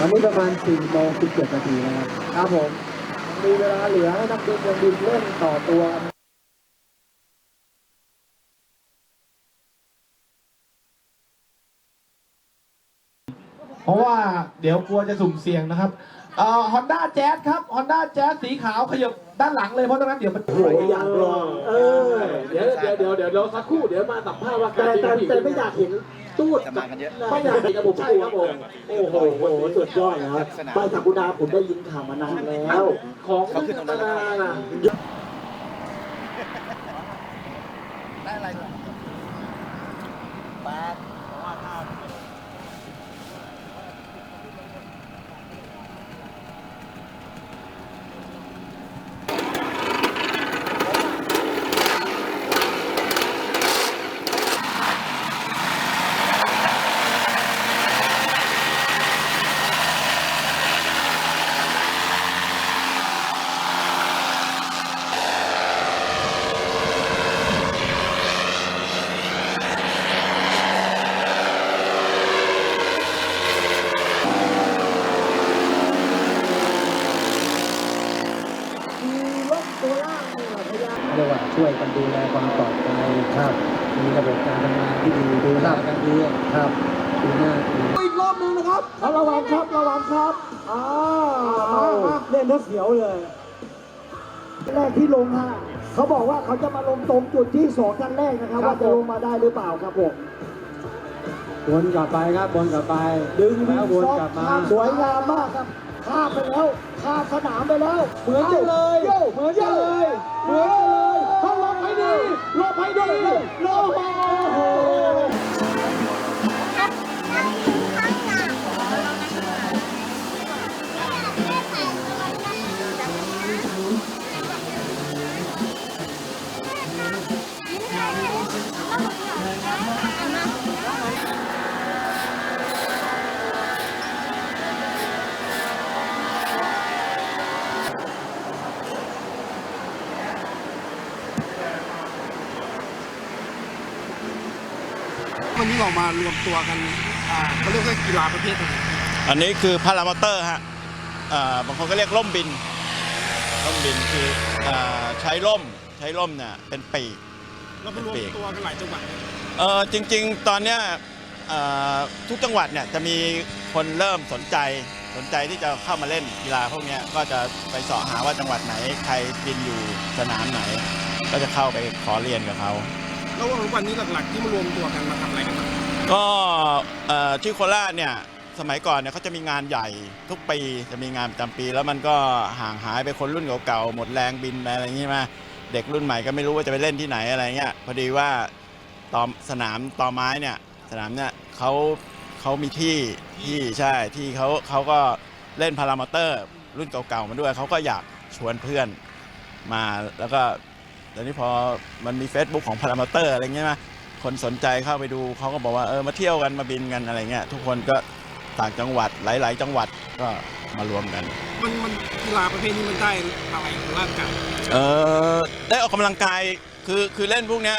วันนี้ประมาณ4โมง17นาทีนะครับ ครับผม มีเวลาเหลือให้นักบินยังบินเล่นต่อตัวกันเพราะว่าเดี๋ยวกลัวจะสุ่มเสี่ยงนะครับเอ่อฮอนด้าแจ๊สครับฮอนด้าแจ๊สสีขาวขยับด้านหลังเลยเพราะตรงนั้นเดี๋ยวมันโอ้ยอยากลอง เออ เดี๋ยวเดี๋ยวเดี๋ยวเดี๋ยวเราสักครู่เดี๋ยวมาสัมภาษณ์ว่าแต่แต่แต่ไม่อยากเห็น ตู้ดจะมากันเยอะไม่อยากเห็นระบบใช่ครับผมโอ้โหสุดยอดนะครับไปจากกุณาผมได้ยินข่าวมานานแล้ว ของเขาขึ้นตรงนั้นแล้วนาน่ะได้อะไรแปด มีรถตัวล่างนี่แหละพยายามเรียกว่า ช่วยกันดูแลความปลอดภัยครับ มีระบบการทำงานที่ดีดูแลกันดีครับดูหน้าดูอีกรอบหนึงนะครับเอาระวังครับระวังครับอ้าวเล่นรถเสียวเลย แรกที่ลงฮะเขาบอกว่าเขาจะมาลงตรงจุดที่สองกันแรกนะครับ ว่าจะลงมาได้หรือเปล่าครับผมวนกลับไปครับวนกลับไป ดึงแล้ววนกลับมาสวยงามมากครับข้ามไปแล้วข้ามสนามไปแล้ว เหมือนกันเลยเหมือนกันเลยเหมือนกันเลยถ้าลงให้ดี ลงใวันนี้เรามารวมตัวกันอ่าเขาเรียกว่ากีฬาประเภทอะไรอันนี้คือพารามอเตอร์ฮะอ่าบางคนก็เรียกล่มบินล่มบินคืออาใช้ล่มใช้ล่มเนี่ยเป็นปีก เรามารวมตัวกันหลายจังหวัดเออจริงๆ ตอนเนี้ยอ่าทุกจังหวัดเนี่ยจะมีคนเริ่มสนใจสนใจที่จะเข้ามาเล่นกีฬาพวกเนี้ยก็จะไปเสาะหาว่าจังหวัดไหน ใครบินอยู่สนามไหน ก็จะเข้าไปขอเรียนกับเขา แล้ววันนี้หลักๆที่มารวมตัวกันมาทำอะไรกันบ้างก็เอ่อที่โคราชเนี่ยสมัยก่อนเนี่ยเขาจะมีงานใหญ่ทุกปีจะมีงานประจำปี แล้วมันก็ห่างหายไปคนรุ่นเก่าๆหมดแรงบินไปอะไรอย่างงี้มาเด็กรุ่นใหม่ก็ไม่รู้ว่าจะไปเล่นที่ไหนอะไรเงี้ยพอดีว่าตอมสนามตอไม้เนี่ยสนามเนี่ยเขาเขามีที่ที่ใช่ที่เขาเขาก็เล่นพารามอเตอร์ รุ่นเก่าๆมาด้วยเขาก็อยากชวนเพื่อนมาแล้วก็ ตอนนี้พอมันมี Facebook ของพารามอเตอร์อะไรเงี้ยมาคนสนใจเข้าไปดูเขาก็บอกว่าเออมาเที่ยวกันมาบินกันอะไรเงี้ยทุกคนก็ต่างจังหวัดหลาย ๆ จังหวัดก็มารวมกัน มันมันกีฬาประเภทนี้มันได้อะไรของร่างกายเออได้ออกกำลังกายคือคือเล่นพวกเนี้ย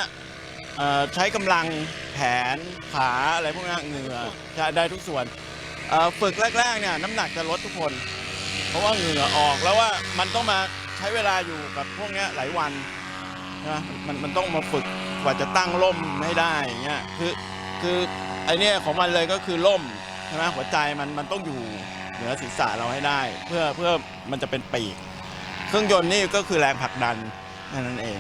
เอ่อใช้กำลังแขนขาอะไรพวกเนี้ยเหงื่อใช้ได้ทุกส่วนเอ่อฝึกแรก ๆ เนี่ยน้ำหนักจะลดทุกคน เพราะว่าเหงื่อออกแล้วว่ามันต้องมาใช้เวลาอยู่กับพวกเนี้ยหลายวัน นะมันมันต้องมาฝึกกว่าจะตั้งร่มให้ได้อย่างเงี้ยคือคือไอเนี้ยของมันเลยก็คือร่มใช่ไหมหัวใจมันมันต้องอยู่เหนือศีรษะเราให้ได้ เพื่อเพื่อมันจะเป็นปีก เครื่องยนต์นี่ก็คือแรงผลักดันแค่นั้นเอง